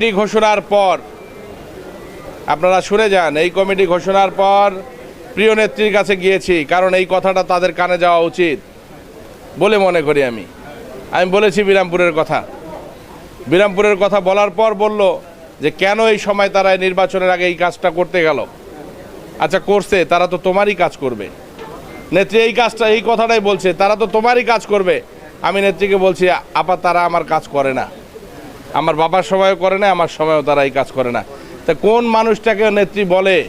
Committee ঘোষণার পর, আপনারা শুনে যান, এই কমিটি ঘোষণার পর প্রিয় নেত্রীর কাছে গিয়েছি, কারণ এই কথাটা তাদের কানে যাওয়া উচিত বলে মনে করি আমি। আমি বলেছি বিরামপুরের কথা। বিরামপুরের কথা বলার পর বলল যে, কেন এই সময় তারা নির্বাচনের আগে এই কাজটা করতে গেল? আচ্ছা করছে, তারা তো তোমারই কাজ করবে। নেত্রী এই কাজটা, এই কথাটাই বলছে, তারা তো তোমারই কাজ করবে। আমি নেত্রীকে বলছি, আপা, তারা আমার কাজ করে না। আমার বাবার সময়ও করে না, আমার সময়ও তারা এই কাজ করে না। তা কোন মানুষটাকে নেত্রী বলে?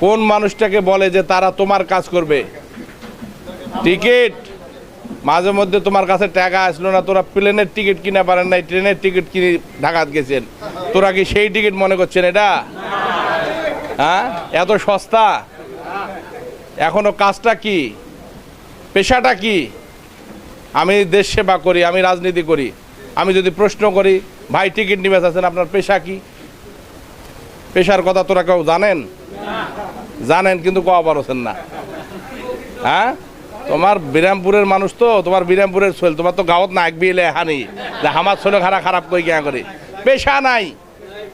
কোন মানুষটাকে বলে যে তারা তোমার কাজ করবে? টিকিট? মাঝে মধ্যে তোমার কাছে টাকা আসলো না, তোরা প্লেনের টিকিট কিনে পারেন নাই, ট্রেনের টিকিট কিনে ঢাকাত গেছেন। তোরা কি সেই টিকিট মনে করছেন এটা? হ্যাঁ? এত সস্তা? এখনও কাজটা কি? পেশাটা কি? আমি দেশ সেবা করি, আমি রাজনীতি করি। আমি যদি প্রশ্ন করি, ভাই, টিকিট নিবে আছেন, আপনার পেশা কি? পেশার কথা তোরা কেউ জানেন? জানেন, কিন্তু কওয়া পারছেন না। হ্যাঁ? তোমার বিরামপুরের মানুষ তো, তোমার বিরামপুরের ছোল তোমার তো গাঁৱত না একবিলে হানি। যে আমার ছোলে খারা খারাপ কই গিয়া করে। পেশা নাই,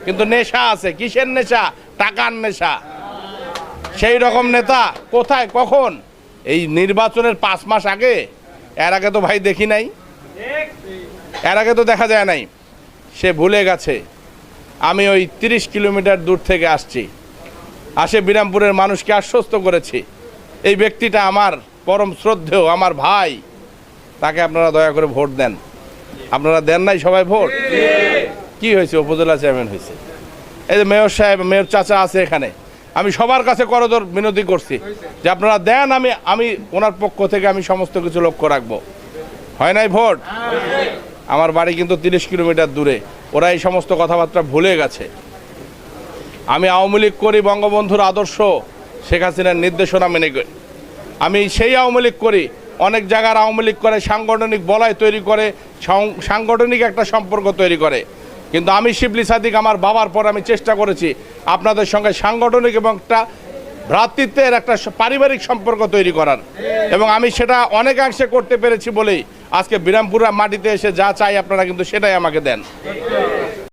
কিন্তু নেশা আছে। কিসের নেশা? টাকার নেশা। সেই রকম নেতা কোথায়, কখন? এই নির্বাচনের পাঁচ মাস আগে? এর আগে তো ভাই দেখি নাই। এর আগে তো দেখা যায় নাই। সে ভুলে গেছে। আমি ওই তিরিশ কিলোমিটার দূর থেকে আসছি। আসে বিরামপুরের মানুষকে আশ্বস্ত করেছি। এই ব্যক্তিটা আমার পরম শ্রদ্ধেয়, আমার ভাই। তাকে আপনারা দয়া করে ভোট দেন। আপনারা দেন নাই সবাই ভোট? কি হয়েছে? উপজেলা চেয়ারম্যান হয়েছে। এই যে মেয়র সাহেব, মেয়র চাচা আছে এখানে। আমি সবার কাছে করদর বিনতি করছি যে আপনারা দেন, আমি আমি ওনার পক্ষ থেকে আমি সমস্ত কিছু লক্ষ্য রাখব। হয় নাই ভোট? আমার বাড়ি কিন্তু তিরিশ কিলোমিটার দূরে। ওরা এই সমস্ত কথাবার্তা ভুলে গেছে। আমি আওয়ামী লীগ করি, বঙ্গবন্ধুর আদর্শ, শেখ হাসিনার নির্দেশনা মেনে আমি সেই আওয়ামী লীগ করি, অনেক জায়গার আওয়ামী লীগ করে, সাংগঠনিক বলয় তৈরি করে সাংগঠনিক একটা সম্পর্ক তৈরি করে। কিন্তু আমি শিবলি সাদিক আমার বাবার পর আমি চেষ্টা করেছি আপনাদের সঙ্গে সাংগঠনিক এবং একটা ভ্রাতৃত্বের একটা পারিবারিক সম্পর্ক তৈরি করার। এবং আমি সেটা অনেকাংশে করতে পেরেছি বলেই আজকে বিরামপুরা মাটিতে এসে যা চাই আপনারা কিন্তু সেটাই আমাকে দেন।